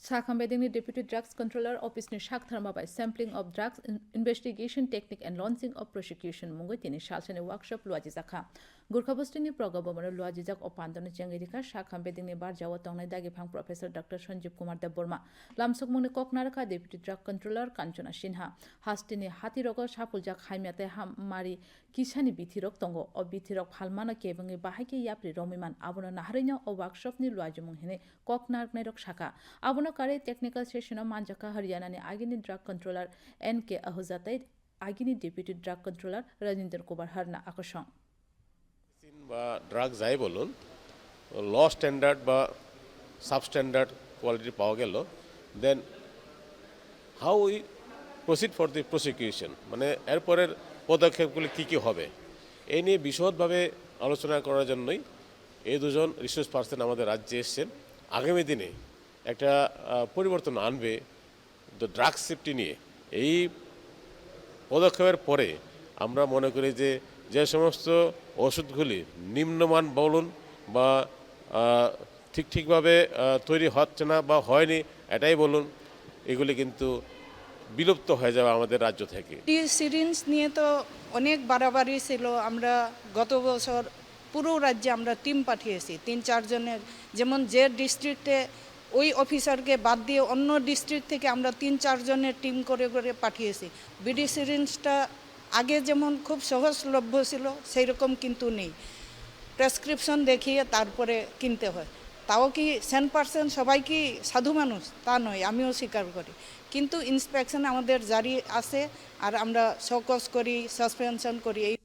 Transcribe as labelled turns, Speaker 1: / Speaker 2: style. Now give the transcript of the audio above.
Speaker 1: Sakambedingni Deputy Drugs Controller Office ni Shak Tharma by sampling of drugs investigation technique and launching of prosecution mungoi tini shalsani workshop luaji zakha. Gurkhabustini progabomano luaji jak opandoni jengirika Sakambedingni bar jawa tongnai dagi phang Professor Dr. Sanjeev Kumar Deborma. Lamsok mungni koknaraka Deputy Drug Controller Kanchana Sinha. Hastini hatirogo sapuljak haimyate hamari kisani bithirok tongo o bithirok phalmano kebangi bahaike yapri romiman abono naharino o workshop ni luaji munghine koknar rok shaka. Abono technical session o manjaka Haryana ni agini drug controller NK Ahuzatai agini deputy drug controller Rajinder Kumar Harna আকর্ষণ।
Speaker 2: বা drug যাই বলুন ল standard বা substandard quality পাওয়া গেল। Then how we proceed for the prosecution মানে এরপরের পদক্ষেপগুলি কী কী হবে? এই নিয়ে বিশদভাবে আলোচনা করার জন্যই এই দুজন রিসোর্স পার্সন আমাদের রাজ্যে এসছেন। আগামী দিনে একটা পরিবর্তন আনবে ড্রাগ সেফটি নিয়ে। এই পদক্ষেপের পরে আমরা মনে করি যে যে সমস্ত ওষুধগুলি নিম্নমান বলুন বা ঠিক ঠিকভাবে তৈরি হচ্ছে না বা হয়নি, এটাই বলুন, এগুলি কিন্তু বিলুপ্ত হয়ে যাবে আমাদের রাজ্য থেকে।
Speaker 3: সিরিঞ্জ নিয়ে তো অনেক বাড়াবাড়ি ছিল। আমরা গত বছর পুরো রাজ্যে আমরা টিম পাঠিয়েছি, তিন চারজনের। যেমন যে ডিস্ট্রিক্টে ওই অফিসারকে বাদ দিয়ে অন্য ডিস্ট্রিক্ট থেকে আমরা তিন চারজনের টিম করে করে পাঠিয়েছি। বিডি সিরিঞ্জটা আগে যেমন খুব সহজলভ্য ছিল সেই রকম কিন্তু নেই। প্রেসক্রিপশন দেখিয়ে তারপরে কিনতে হয়। তাও কি সেন পার্সেন্ট সবাই কি সাধু মানুষ? তা নয়, আমিও স্বীকার করি। কিন্তু ইন্সপেকশন আমাদের জারি আছে, আর আমরা শোকস করি সাসপেনশন করি, এই